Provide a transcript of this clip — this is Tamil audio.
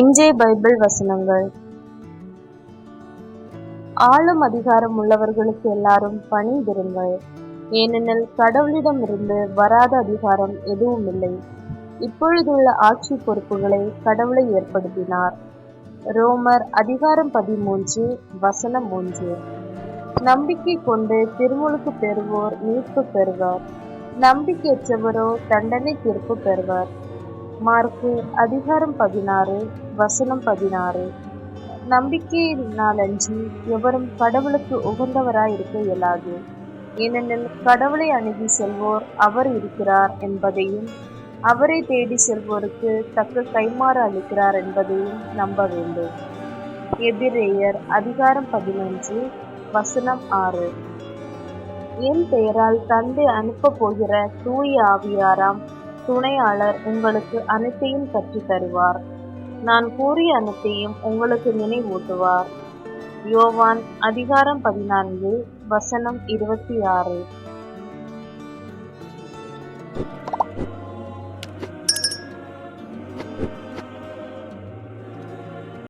இன்றைய பைபிள் வசனங்கள். ஆளும் அதிகாரம் உள்ளவர்களுக்கு எல்லாரும் பணி விருங்கள் ஏனெனில் கடவுளிடமிருந்து வராத அதிகாரம் எதுவும் இல்லை. இப்பொழுதுள்ள ஆட்சி பொறுப்புகளை கடவுளை ஏற்படுத்தினார். ரோமர் அதிகாரம் பதிமூன்று வசனம் மூன்று நம்பிக்கை கொண்டு திருமுழுக்கு பெறுவோர் மீட்பு பெறுவார். நம்பிக்கையற்றவரோ தண்டனை தீர்ப்பு பெறுவார். மார்க்கு அதிகாரம் பதினாறு வசனம் பதினாறு. நம்பிக்கையினாலன்றி எவரும் கடவுளுக்கு உகந்தவராயிருக்க இயலாது. ஏனெனில் கடவுளை அணுகி செல்வோர் அவர் இருக்கிறார் என்பதையும் அவரை தேடி செல்வோருக்கு தக்க கைமாறு அளிக்கிறார் என்பதையும் நம்ப வேண்டும். எதிரேயர் அதிகாரம் பதினொன்று வசனம் ஆறு. என் பெயரால் தந்தை அனுப்ப போகிற தூய ஆவியாராம் துணையாளர் உங்களுக்கு அனைத்தையும் கற்றுத் தருவார். நான் கூறிய அனைத்தையும் உங்களுக்கு நினைவூட்டுவார். யோவான் அதிகாரம் பதினான்கு வசனம் இருபத்தி ஆறு